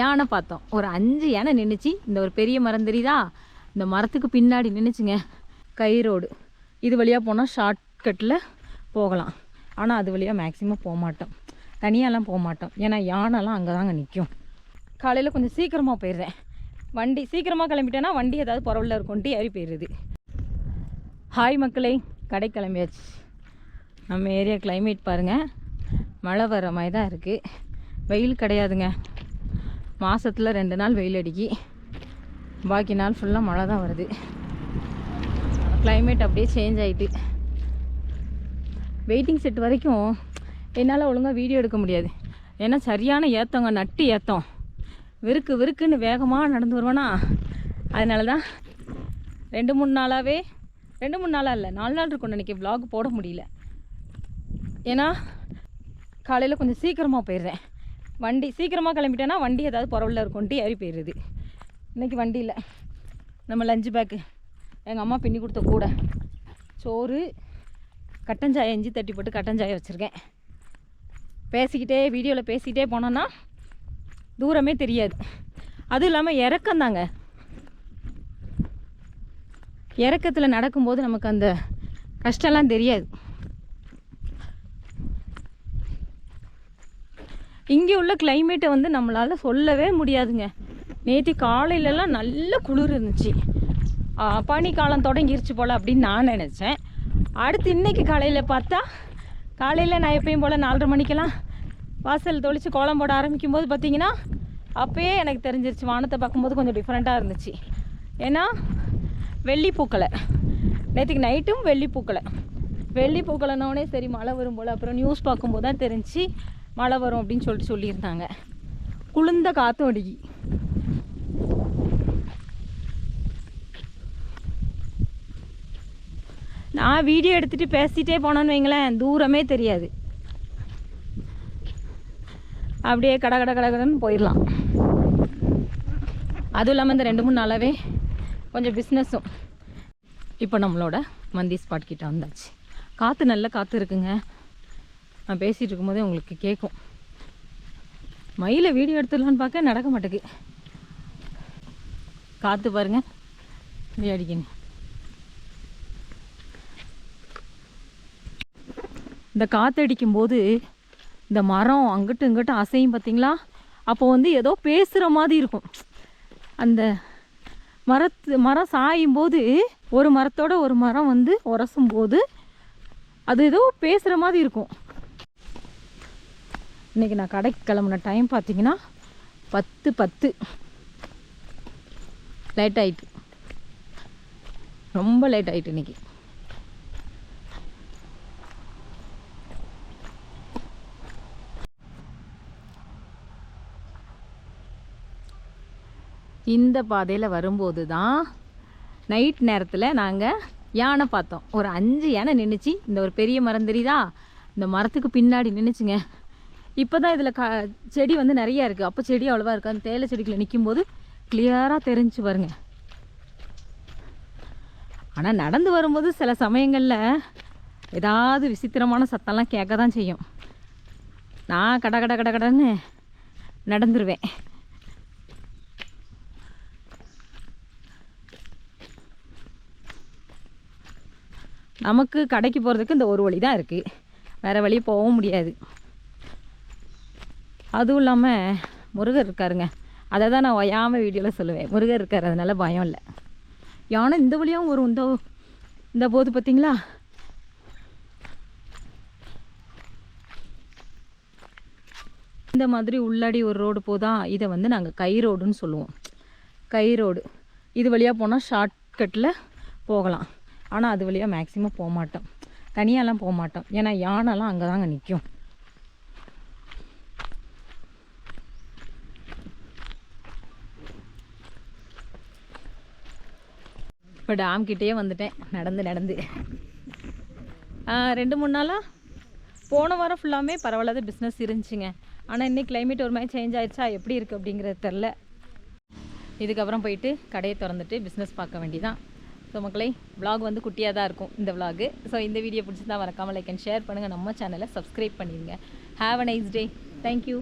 யானை பார்த்தோம். ஒரு அஞ்சு யானை நின்றுச்சு இந்த ஒரு பெரிய மரம் தெரியுதா? இந்த மரத்துக்கு பின்னாடி நின்றுச்சுங்க கை ரோடு இது வழியாக போனால் ஷார்ட்கட்டில் போகலாம். ஆனால் அது வழியாக மேக்ஸிமம் போக மாட்டோம். தனியாலாம் போக மாட்டோம். ஏன்னா யானைலாம் அங்கே தாங்க நிற்கும் காலையில் கொஞ்சம் சீக்கிரமாக போயிடுறேன். வண்டி சீக்கிரமாக கிளம்பிட்டேன்னா வண்டி ஏதாவது புறவில் இருக்கும்ட்டு ஏறி போயிடுது. ஹாய் மக்களே கடை கிளம்பியாச்சு. நம்ம ஏரியா கிளைமேட் பாருங்கள் மழை வர மாதிரி தான் இருக்குது வெயில் கிடையாதுங்க. மாதத்தில் ரெண்டு நாள் வெயில் அடிக்கி பாக்கி நாள் ஃபுல்லாக மழை தான் வருது. கிளைமேட் அப்படியே சேஞ்ச் ஆகிட்டு வெயிட்டிங் செட் வரைக்கும் என்னால் ஒழுங்காக வீடியோ எடுக்க முடியாது. ஏன்னா சரியான ஏத்தங்க நட்டு ஏத்தம். விருக்கு விருக்குன்னு வேகமாக நடந்து வருவேனா அதனால தான் ரெண்டு மூணு நாளாகவே ரெண்டு மூணு நாளாக இல்லை நாலு நாள் இருக்கும் நினைக்க விலாக் போட முடியல. ஏன்னா காலையில் கொஞ்சம் சீக்கிரமாக போயிடுறேன். வண்டி சீக்கிரமாக கிளம்பிட்டேன்னா வண்டி ஏதாவது புறவில் இருக்கும்ட்டு ஏறி போயிடுது இன்றைக்கி வண்டி இல்லை. நம்ம லஞ்சு பேக்கு எங்கள் அம்மா பின்னி கொடுத்த கூட. சோறு கட்டஞ்சாயை இஞ்சி தட்டி போட்டு கட்டஞ்சாயை வச்சுருக்கேன். பேசிக்கிட்டே வீடியோவில் பேசிக்கிட்டே போனோன்னா தூரமே தெரியாது. அதுவும் இல்லாமல் இறக்கந்தாங்க இறக்கத்தில் நடக்கும்போது நமக்கு அந்த கஷ்டம்லாம் தெரியாது. இங்கே உள்ள கிளைமேட்டை வந்து நம்மளால் சொல்லவே முடியாதுங்க. நேற்று காலையிலலாம் நல்ல குளிர் இருந்துச்சு. பனிக்காலம் தொடங்கிருச்சு போல் அப்படின்னு நான் நினச்சேன். அடுத்து இன்றைக்கி காலையில் பார்த்தா காலையில் நான் எப்பயும் போல் நாலரை மணிக்கெல்லாம் வாசல் தொளிச்சு கோலம் போட ஆரம்பிக்கும் போது பார்த்திங்கன்னா அப்போயே எனக்கு தெரிஞ்சிருச்சு வானத்தை பார்க்கும்போது கொஞ்சம் டிஃப்ரெண்ட்டாக இருந்துச்சு. ஏன்னா வெள்ளிப்பூக்களை நேற்றுக்கு நைட்டும் வெள்ளி பூக்களை வெள்ளி சரி மழை வரும் போல். அப்புறம் நியூஸ் பார்க்கும்போது தான் தெரிஞ்சு மழை வரும் அப்படின்னு சொல்லிட்டு சொல்லியிருந்தாங்க. குளிர்ந்த காற்றும் அடிக்கி. நான் வீடியோ எடுத்துகிட்டு பேசிகிட்டே போனேன்னு வைங்களேன் தூரமே தெரியாது. அப்படியே கட கட கட கடன்னு போயிடலாம். அதுவும் இல்லாமல் இந்த ரெண்டு மூணு நாளாகவே கொஞ்சம் பிஸ்னஸும் இப்போ நம்மளோட மந்தி ஸ்பாட் கிட்ட வந்தாச்சு. காற்று நல்ல காற்று இருக்குங்க. நான் பேசிகிட்டு இருக்கும்போதே உங்களுக்கு கேட்கும் மயிலை வீடியோ எடுத்துடலான்னு பார்க்க நடக்க மாட்டேங்குது. காற்று பாருங்க. இப்படி அடிக்கணும். இந்த காற்றடிக்கும் போது இந்த மரம் அங்கிட்டும் இங்கிட்டும் அசையும் பார்த்தீங்களா? அப்போ வந்து ஏதோ பேசுகிற மாதிரி இருக்கும். அந்த மரத்து மரம் சாயும் போது ஒரு மரத்தோட ஒரு மரம் வந்து உரசும் போது அது ஏதோ பேசுகிற மாதிரி இருக்கும். இன்றைக்கி நான் கடைக்கு கிளம்புன டைம் பார்த்தீங்கன்னா பத்து பத்து. லேட் ஆயிட்டு. ரொம்ப லேட் ஆகிட்டு இன்னைக்கு. இந்த பாதையில் வரும்போது தான் நைட் நேரத்தில் நாங்கள் யானை பார்த்தோம். ஒரு அஞ்சு யானை நின்றுச்சு இந்த ஒரு பெரிய மரம் தெரியுதா இந்த மரத்துக்கு பின்னாடி நின்றுச்சுங்க இப்போ தான் இதில் க செடி வந்து நிறையா இருக்குது அப்போ செடி அவ்வளோவா இருக்குது. அந்த தேயிலை நிற்கும் நிற்கும்போது கிளியராக தெரிஞ்சு பாருங்க. ஆனால் நடந்து வரும்போது சில சமயங்களில் ஏதாவது விசித்திரமான சத்தம்லாம் கேட்க தான் செய்யும். நான் கட கட கட கடன்னு நடந்துருவேன். நமக்கு கடைக்கு போகிறதுக்கு இந்த ஒரு வழி தான் இருக்குது வேறு வழி போகவும் முடியாது. அதுவும் இல்லாமல் முருகர் இருக்காருங்க. அதை தான் நான் ஒயாமல் வீடியோவில் சொல்லுவேன். முருகர் இருக்கார் அதனால் பயம் இல்லை. யானை இந்த வழியாகவும் வரும். இந்த இந்த போது பார்த்தீங்களா இந்த மாதிரி உள்ளாடி ஒரு ரோடு போதா இதை வந்து நாங்கள் கை ரோடுன்னு சொல்லுவோம். கை ரோடு. இது வழியாக போனால் ஷார்ட்கட்டில் போகலாம். ஆனால் அது வழியாக மேக்ஸிமம் போக மாட்டோம் தனியாலாம் போக மாட்டோம் ஏன்னா யானைலாம் அங்கே தாங்க நிற்கும் இப்போ டேம் கிட்டேயே வந்துட்டேன். நடந்து நடந்து. ரெண்டு மூணு நாளாக போன வாரம் ஃபுல்லாமே பரவாயில்லாத பிஸ்னஸ் இருந்துச்சுங்க. ஆனால் இன்றைக்கி கிளைமேட் ஒரு மாதிரி சேஞ்ச் ஆயிடுச்சா? எப்படி இருக்குது அப்படிங்கிறது தெரில இதுக்கப்புறம் போயிட்டு கடையை திறந்துட்டு பிஸ்னஸ் பார்க்க வேண்டியதான் ஸோ மக்களை விலாக் வந்து குட்டியாக தான் இருக்கும் இந்த விலாகு ஸோ இந்த வீடியோ பிடிச்சிருந்தா மறக்காமல் லைக் அண்ட் ஷேர் பண்ணுங்கள் நம்ம சேனலை சப்ஸ்கிரைப் பண்ணிடுங்க. Have a nice day thank you